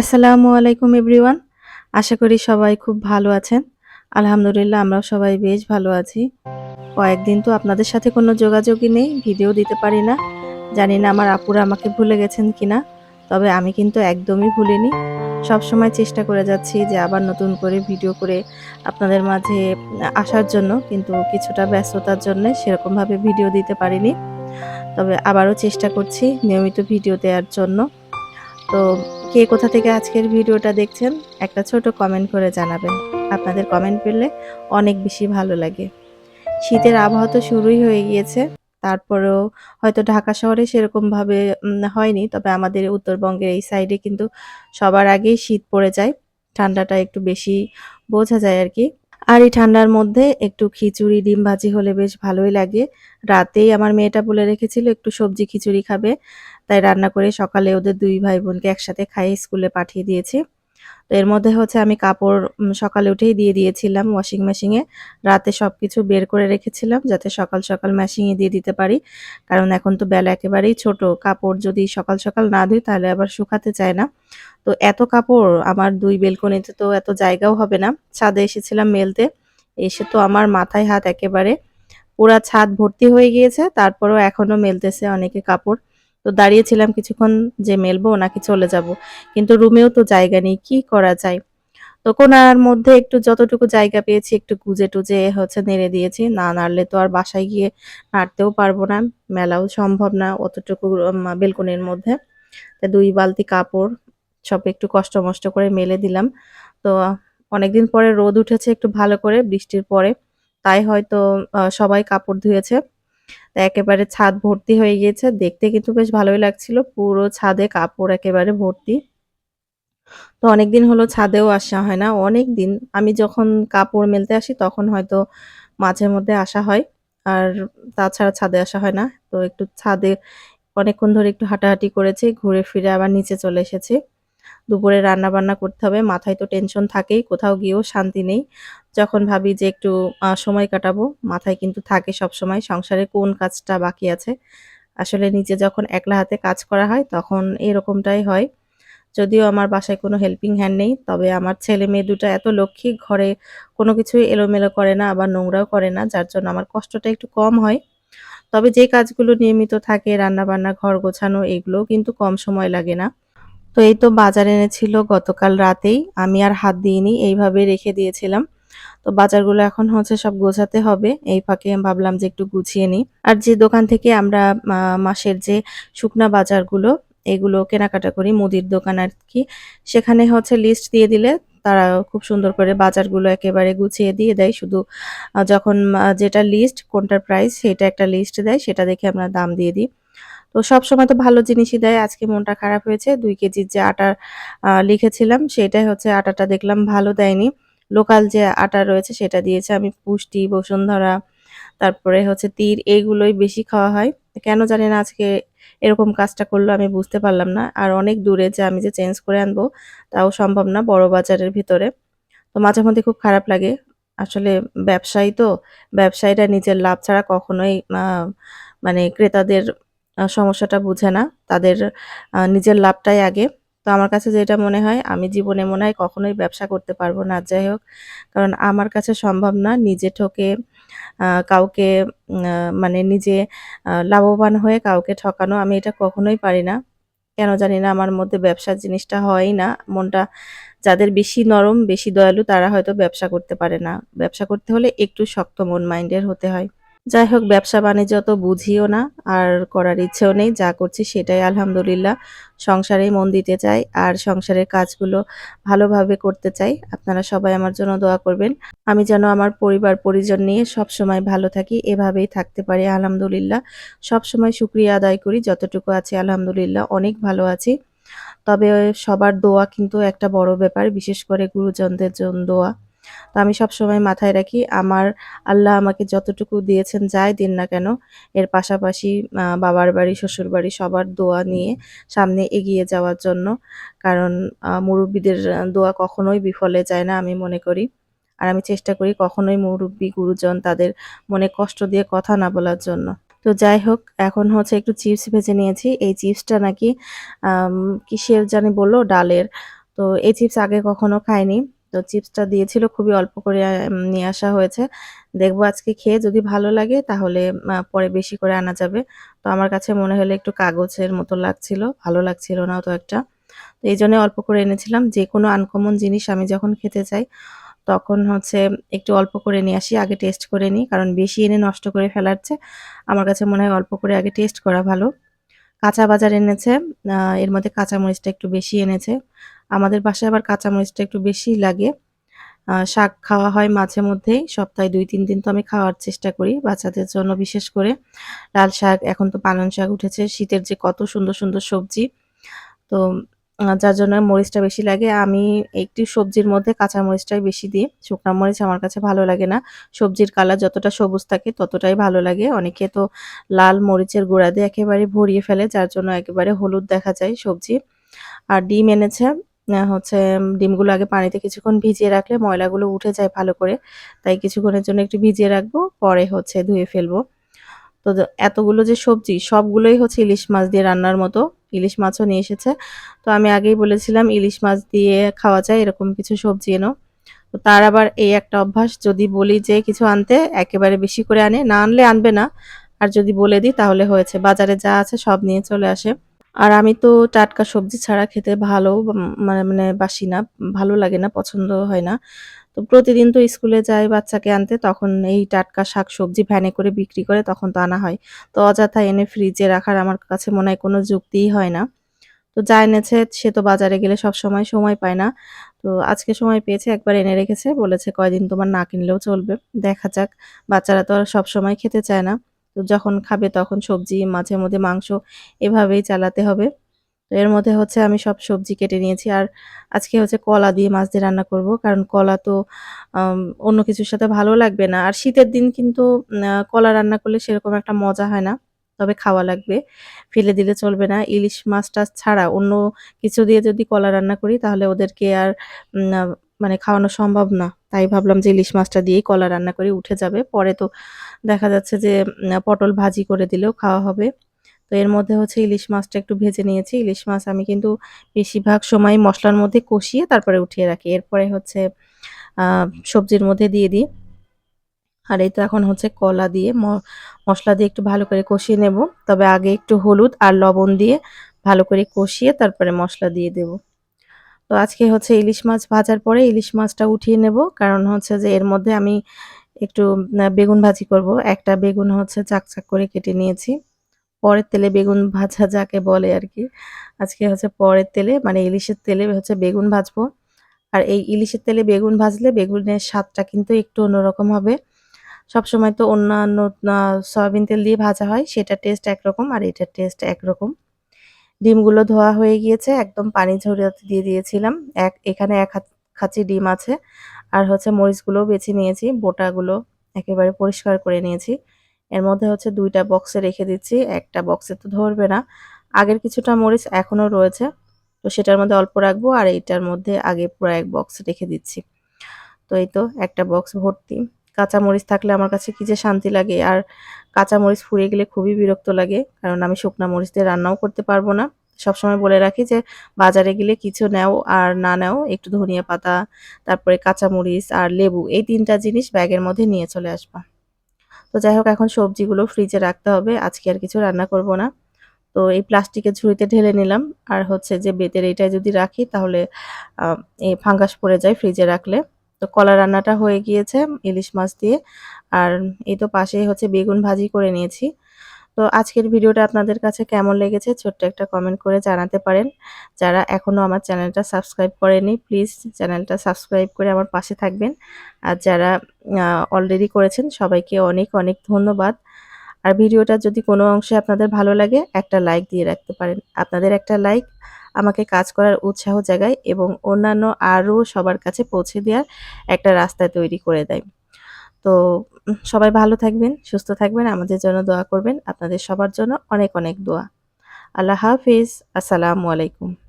আসসালামু আলাইকুম, এভরিওয়ান। আশা করি সবাই খুব ভালো আছেন। আলহামদুলিল্লাহ, আমরাও সবাই বেশ ভালো আছি। কয়েকদিন তো আপনাদের সাথে কোনো যোগাযোগই নেই, ভিডিও দিতে পারি না। জানি না আমার আপুরা আমাকে ভুলে গেছেন কিনা, তবে আমি কিন্তু একদমই ভুলিনি। সব সময় চেষ্টা করে যাচ্ছি যে আবার নতুন করে ভিডিও করে আপনাদের মাঝে আসার জন্য, কিন্তু কিছুটা ব্যস্ততার জন্য সেরকমভাবে ভিডিও দিতে পারিনি। তবে আবারও চেষ্টা করছি নিয়মিত ভিডিও দেওয়ার জন্য। তো কে কোথা থেকে আজকের ভিডিওটা দেখছেন, একটা ছোট কমেন্ট করে জানাবেন। আপনাদের কমেন্ট পেলে অনেক বেশি ভালো লাগে। শীতের আবহাওয়া তো শুরুই হয়ে গিয়েছে, তারপরেও হয়তো ঢাকা শহরে সেরকমভাবে হয়নি। তবে আমাদের উত্তরবঙ্গের এই সাইডে কিন্তু সবার আগেই শীত পড়ে যায়, ঠান্ডাটা একটু বেশি বোঝা যায় আর কি। আর এই ঠান্ডার মধ্যে একটু খিচুড়ি, ডিম ভাজি হলে বেশ ভালোই লাগে। রাতেই আমার মেয়েটা বলে রেখেছিল, একটু সবজি খিচুড়ি খাবে। তাই রান্না করে সকালে ওদের দুই ভাই বোনকে একসাথে খাইয়ে স্কুলে পাঠিয়ে দিয়েছি। তো এর মধ্যে হচ্ছে আমি কাপড় সকালে উঠেই দিয়ে দিয়েছিলাম ওয়াশিং মেশিনে রাতে সব কিছু বের করে রেখেছিলাম যাতে সকাল সকাল মেশিনে দিয়ে দিতে পারি। কারণ এখন তো বেলা একেবারেই ছোট, কাপড় যদি সকাল সকাল না ধুই তাহলে আবার শুকাতে চায় না। তো এত কাপড়, আমার দুই বেলকনিতে তো এত জায়গাও হবে না। ছাদে এসেছিলাম মেলতে, এসে তো আমার মাথায় হাত একেবারে পুরা ছাদ ভর্তি হয়ে গিয়েছে, তারপরেও এখনও মেলতেছে অনেকে কাপড়। তো দাঁড়িয়েছিলাম কিছুক্ষণ যে মেলবো, নাকি চলে যাব। কিন্তু রুমেও তো জায়গা নেই, কি করা যায়? তো কোনার মধ্যে একটু যতটুকু জায়গা পেয়েছি, একটু গুজে টুজে হচ্ছে নেড়ে দিয়েছি। না নাড়লে তো আর বাসায় গিয়ে নাড়তেও পারব না, মেলাও সম্ভব না অতটুকু বেলকনির মধ্যে। তা দুই বালতি কাপড়, সব একটু কষ্ট মষ্ট করে মেলে দিলাম। তো অনেকদিন পরে রোদ উঠেছে একটু ভালো করে, বৃষ্টির পরে। তাই হয়তো সবাই কাপড় ধুয়েছে। একেবারে ছাদ ভর্তি হয়ে গিয়েছে। দেখতে কিন্তু বেশ ভালোই লাগছিল। পুরো ছাদে কাপড় একেবারে ভর্তি। তো অনেকদিন হলো ছাদেও আসা হয় না। অনেক দিন আমি যখন কাপড় মেলতে আসি তখন হয়তো মাঝে মধ্যে আসা হয়। আর তাছাড়া ছাদে আসা হয় না। তো একটু ছাদে অনেকক্ষণ ধরে একটু হাঁটাহাঁটি করেছি, ঘুরে ফিরে আবার নিচে চলে এসেছি। দুপুরে রান্না বান্না করতে হবে, মাথায় তো টেনশন থাকেই, কোথাও গিয়েও শান্তি নেই। যখন ভাবি যে একটু সময় কাটাবো, মাথায় কিন্তু থাকে সব সময় সংসারে কোন কাজটা বাকি আছে। আসলে নিজে যখন একলা হাতে কাজ করা হয়, তখন এরকমটাই হয়। যদিও আমার বাসায় কোনো হেল্পিং হ্যান্ড নেই, তবে আমার ছেলে মেয়ে দুটো এত লক্ষ্মী, ঘরে কোনো কিছুই এলোমেলো করে না, আবার নোংরাও করে না, যার জন্য আমার কষ্টটা একটু কম হয়। তবে যে কাজগুলো নিয়মিত থাকে রান্না বান্না ঘর গোছানো, এগুলোও কিন্তু কম সময় লাগে না। তো এই তো বাজার এনেছিল গতকাল রাতেই। আমি আর হাত দিইনি এইভাবে রেখে দিয়েছিলাম। তো বাজারগুলো এখন হচ্ছে সব গোছাতে হবে। এই ফাঁকে ভাবলাম যে একটু গুছিয়ে নিই। আর যে দোকান থেকে আমরা মাসের যে শুকনা বাজারগুলো, এগুলো কেনাকাটা করি, মুদির দোকান আর কি, সেখানে হচ্ছে লিস্ট দিয়ে দিলে তারা খুব সুন্দর করে বাজারগুলো একেবারে গুছিয়ে দিয়ে দেয়। শুধু যখন যেটা লিস্ট কোনটার প্রাইস সেটা একটা লিস্ট দেয়, সেটা দেখে আমরা দাম দিয়ে দিই। তো সব সময় তো ভালো জিনিসই দেয়। আজকে মনটা খারাপ হয়েছে, দুই কেজির যে আটা লিখেছিলাম, সেটাই হচ্ছে আটাটা দেখলাম ভালো দেয়নি। লোকাল যে আটা রয়েছে সেটা দিয়েছে আমি পুষ্টি, বসুন্ধরা, তারপরে হচ্ছে তীর এইগুলোই বেশি খাওয়া হয়। কেন জানি না আজকে এরকম কাজটা করল আমি বুঝতে পারলাম না। আর অনেক দূরে যে আমি যে চেঞ্জ করে আনব, তাও সম্ভব না বড় বাজারের ভিতরে। তো মাঝে মধ্যে খুব খারাপ লাগে। আসলে ব্যবসায়ী তো, ব্যবসায়ীরা নিজের লাভ ছাড়া কখনোই মানে ক্রেতাদের সমস্যাটা বুঝে না। তাদের নিজের লাভটাই আগে। তো আমার কাছে যেটা মনে হয়, আমি জীবনে মনে হয় কখনোই ব্যবসা করতে পারব না। যাই হোক, কারণ আমার কাছে সম্ভব না নিজে ঠকে কাউকে মানে নিজে লাভবান হয়ে কাউকে ঠকানো। আমি এটা কখনোই পারি না। কেন জানি না আমার মধ্যে ব্যবসার জিনিসটা হয়ই না। মনটা যাদের বেশি নরম, বেশি দয়ালু, তারা হয়তো ব্যবসা করতে পারে না। ব্যবসা করতে হলে একটু শক্ত মন, মাইন্ডের হতে হয়। যাই হোক, ব্যবসা বাণিজ্য তো বুঝিও না, আর করার ইচ্ছেও নেই, যা করছি সেটাই আলহামদুলিল্লাহ। সংসারেই মন দিতে চাই, আর সংসারের কাজগুলো ভালোভাবে করতে চাই। আপনারা সবাই আমার জন্য দোয়া করবেন। আমি যেন আমার পরিবার, পরিজন নিয়ে সব সময় ভালো থাকি, এভাবেই থাকতে পারি, আলহামদুলিল্লাহ। সব সময় শুক্রিয়া আদায় করি, যতটুকু আছে, আলহামদুলিল্লাহ, অনেক ভালো আছি। তবে সবার দোয়া কিন্তু একটা বড় ব্যাপার, বিশেষ করে গুরুজনদের জন্য দোয়া। তো আমি সব সময় মাথায় রাখি, আমার আল্লাহ আমাকে যতটুকু দিয়েছেন যাই দিন না কেন, এর পাশাপাশি বাবার বাড়ি, শ্বশুর বাড়ি সবার দোয়া নিয়ে সামনে এগিয়ে যাওয়ার জন্য। কারণ মুরব্বীদের দোয়া কখনোই বিফলে যায় না আমি মনে করি। আর আমি চেষ্টা করি কখনোই মুরব্বী, গুরুজন তাদের মনে কষ্ট দিয়ে কথা না বলার জন্য। তো যাই হোক, এখন হচ্ছে একটু চিপস ভেজে নিয়েছি। এই চিপসটা নাকি কিসের জানি বলল? ডালের। তো এই চিপস আগে কখনো খাইনি। তো চিপসটা দিয়েছিল, খুবই অল্প করে নিয়ে আসা হয়েছে। দেখব আজকে খেয়ে, যদি ভালো লাগে তাহলে পরে বেশি করে আনা যাবে। তো আমার কাছে মনে হলো একটু কাগজের মতো লাগছিল, ভালো লাগছিল না তো একটা। তো এই জন্য অল্প করে এনেছিলাম। যে কোনো আনকমন জিনিস আমি যখন খেতে চাই, তখন হচ্ছে একটু অল্প করে নিয়ে আসি, আগে টেস্ট করে নিই, কারণ বেশি এনে নষ্ট করে ফেলার চেয়ে আমার কাছে মনে হয় অল্প করে আগে টেস্ট করা ভালো। কাঁচা বাজার এনেছে এর মধ্যে কাঁচামরিচটা একটু বেশি এনেছে। আমাদের বাসায় আবার কাঁচামরিচটা একটু বেশি লাগে। শাক খাওয়া হয় মাঝে মধ্যেই, সপ্তাহে দুই, তিন দিন তো আমি খাওয়ার চেষ্টা করি বাচ্চাদের জন্য বিশেষ করে। লাল শাক, এখন তো পালং শাক উঠেছে, শীতের যে কত সুন্দর সুন্দর সবজি। তো যার জন্য মরিচটা বেশি লাগে। আমি একটি সবজির মধ্যে কাঁচা মরিচটাই বেশি দিই। শুকনা মরিচ আমার কাছে ভালো লাগে না। সবজির কালার যতটা সবুজ থাকে ততটাই ভালো লাগে। অনেকে তো লাল মরিচের গুঁড়া দিয়ে একেবারে ভরিয়ে ফেলে, যার জন্য একেবারে হলুদ দেখা যায় সবজি। আর ডিম এনেছে হচ্ছে ডিমগুলো আগে পানিতে কিছুক্ষণ ভিজিয়ে রাখলে ময়লাগুলো উঠে যায় ভালো করে। তাই কিছুক্ষণের জন্য একটু ভিজিয়ে রাখব, পরে হচ্ছে ধুয়ে ফেলব। তো এতগুলো যে সবজি, সবগুলোই হচ্ছে ইলিশ মাছ দিয়ে রান্নার মতো। ইলিশ মাছও নিয়ে এসেছে। তো আমি আগেই বলেছিলাম, ইলিশ মাছ দিয়ে খাওয়া যায়, এরকম কিছু সবজি এনো। তো তার আবার এই একটা অভ্যাস, যদি বলি যে কিছু আনতে, একেবারে বেশি করে আনে। না আনলে আনবে না। আর যদি বলে দিই, তাহলে হয়েছে। বাজারে যা আছে সব নিয়ে চলে আসে। আর আমি তো টাটকা সবজি ছাড়া খেতে ভালো মানে মানে বাসি না, ভালো লাগে না, পছন্দ হয় না। তো প্রতিদিন তো স্কুলে যাই বাচ্চাকে আনতে, তখন এই টাটকা শাক সবজি ভ্যানে করে বিক্রি করে তখন তো আনা হয়। তো অযথা এনে ফ্রিজে রাখার আমার কাছে মনে হয় কোনো যুক্তিই হয় না। তো যা এনেছে সে তো বাজারে গেলে সব সময় সময় পায় না। তো আজকে সময় পেয়েছে, একবার এনে রেখেছে, বলেছে কয়দিন তোমার না কিনলেও চলবে। দেখা যাক, বাচ্চারা তো আর সব সময় খেতে চায় না। তো যখন খাবে তখন সবজি, মাঝে মধ্যে মাংস এভাবেই চালাতে হবে। তো এর মধ্যে হচ্ছে আমি সব সবজি কেটে নিয়েছি আর আজকে হচ্ছে কলা দিয়ে মাছ দিয়ে রান্না করব। কারণ কলা তো অন্য কিছুর সাথে ভালো লাগবে না। আর শীতের দিন কিন্তু কলা রান্না করলে সেরকম একটা মজা হয় না। তবে খাওয়া লাগবে। ফেলে দিলে চলবে না। ইলিশ মাছ টাছ ছাড়া অন্য কিছু দিয়ে যদি কলা রান্না করি তাহলে ওদেরকে আর মানে খাওয়ানো সম্ভব না। তাই ভাবলাম যে ইলিশ মাছটা দিয়েই কলা রান্না করে, উঠে যাবে। পরে তো দেখা যাচ্ছে যে পটল ভাজি করে দিলেও খাওয়া হবে। তো এর মধ্যে হচ্ছে ইলিশ মাছটা একটু ভেজে নিয়েছি। ইলিশ মাছ আমি কিন্তু বেশিরভাগ সময় মশলার মধ্যে কষিয়ে তারপরে উঠিয়ে রাখি। এরপরে হচ্ছে সবজির মধ্যে দিয়ে দিই। আর এই তো এখন হচ্ছে কলা দিয়ে মশলা দিয়ে একটু ভালো করে কষিয়ে নেব। তবে আগে একটু হলুদ আর লবণ দিয়ে ভালো করে কষিয়ে তারপরে মশলা দিয়ে দেব। তো আজকে হচ্ছে ইলিশ মাছ ভাজার পরে ইলিশ মাছটা উঠিয়ে নেব। কারণ হচ্ছে যে, এর মধ্যে আমি একটু বেগুন ভাজি করব। একটা বেগুন হচ্ছে চাক চাক করে কেটে নিয়েছি। পরের তেলে বেগুন ভাজা যাকে বলে আর কি আজকে হচ্ছে পরের তেলে মানে ইলিশের তেলে হচ্ছে বেগুন ভাজবো। আর এই ইলিশের তেলে বেগুন ভাজলে বেগুনের স্বাদটা কিন্তু একটু অন্যরকম হবে। সবসময় তো অন্যান্য সয়াবিন তেল দিয়ে ভাজা হয়, সেটা টেস্ট একরকম আর এটার টেস্ট একরকম। ডিমগুলো ধোয়া হয়ে গিয়েছে, একদম পানি ঝরাতে দিয়ে দিয়েছিলাম। এক, এখানে এক হাত খাঁচি ডিম আছে। আর হচ্ছে মরিচগুলো বেছে নিয়েছি, বোটাগুলো একেবারে পরিষ্কার করে নিয়েছি। এর মধ্যে হচ্ছে দুইটা বক্সে রেখে দিচ্ছি, একটা বক্সে তো ধরবে না। আগের কিছুটা মরিচ এখনও রয়েছে, তো সেটার মধ্যে অল্প রাখব আর এইটার মধ্যে আগে পুরো এক বক্স রেখে দিচ্ছি। তো এই তো একটা বক্স ভর্তি। কাঁচা মরিচ থাকলে আমার কাছে কি যে শান্তি লাগে, আর কাঁচা মরিচ ফুরিয়ে গেলে খুবই বিরক্ত লাগে, কারণ আমি শুকনা মরিচ দিয়ে রান্নাও করতে পারব না। সবসময় বলে রাখি যে, বাজারে গেলে কিছু নেও আর না নেও, একটু ধনিয়া পাতা, তারপরে কাঁচা মরিচ আর লেবু, এই তিনটা জিনিস ব্যাগের মধ্যে নিয়ে চলে আসবা। তো যাই হোক, এখন সবজিগুলো ফ্রিজে রাখতে হবে, আজকে আর কিছু রান্না করব না। তো এই প্লাস্টিকের ঝুড়িতে ঢেলে নিলাম, আর হচ্ছে যে বেতের এইটায় যদি রাখি তাহলে এই ফাঙ্গাস পড়ে যায় ফ্রিজে রাখলে। তো কলা রান্নাটা হয়ে গিয়েছে ইলিশ মাছ দিয়ে, আর এই তো পাশেই হচ্ছে বেগুন ভাজি করে নিয়েছি। তো আজকের ভিডিওটা আপনাদের কাছে কেমন লেগেছে ছোট্ট একটা কমেন্ট করে জানাতে পারেন। যারা এখনও আমার চ্যানেলটা সাবস্ক্রাইব করেনি প্লিজ চ্যানেলটা সাবস্ক্রাইব করে আমার পাশে থাকবেন। আর যারা অলরেডি করেছেন, সবাইকে অনেক অনেক ধন্যবাদ। আর ভিডিওটা যদি কোনো অংশে আপনাদের ভালো লাগে, একটা লাইক দিয়ে রাখতে পারেন। আপনাদের একটা লাইক আমাকে কাজ করার উৎসাহ জাগায় এবং অন্যান্য আরও সবার কাছে পৌঁছে দেওয়ার একটা রাস্তা তৈরি করে দেয়। তো সবাই ভালো থাকবেন, সুস্থ থাকবেন, আমাদের জন্য দোয়া করবেন। আপনাদের সবার জন্য অনেক অনেক দোয়া। আল্লাহ হাফিজ। আসসালামু আলাইকুম।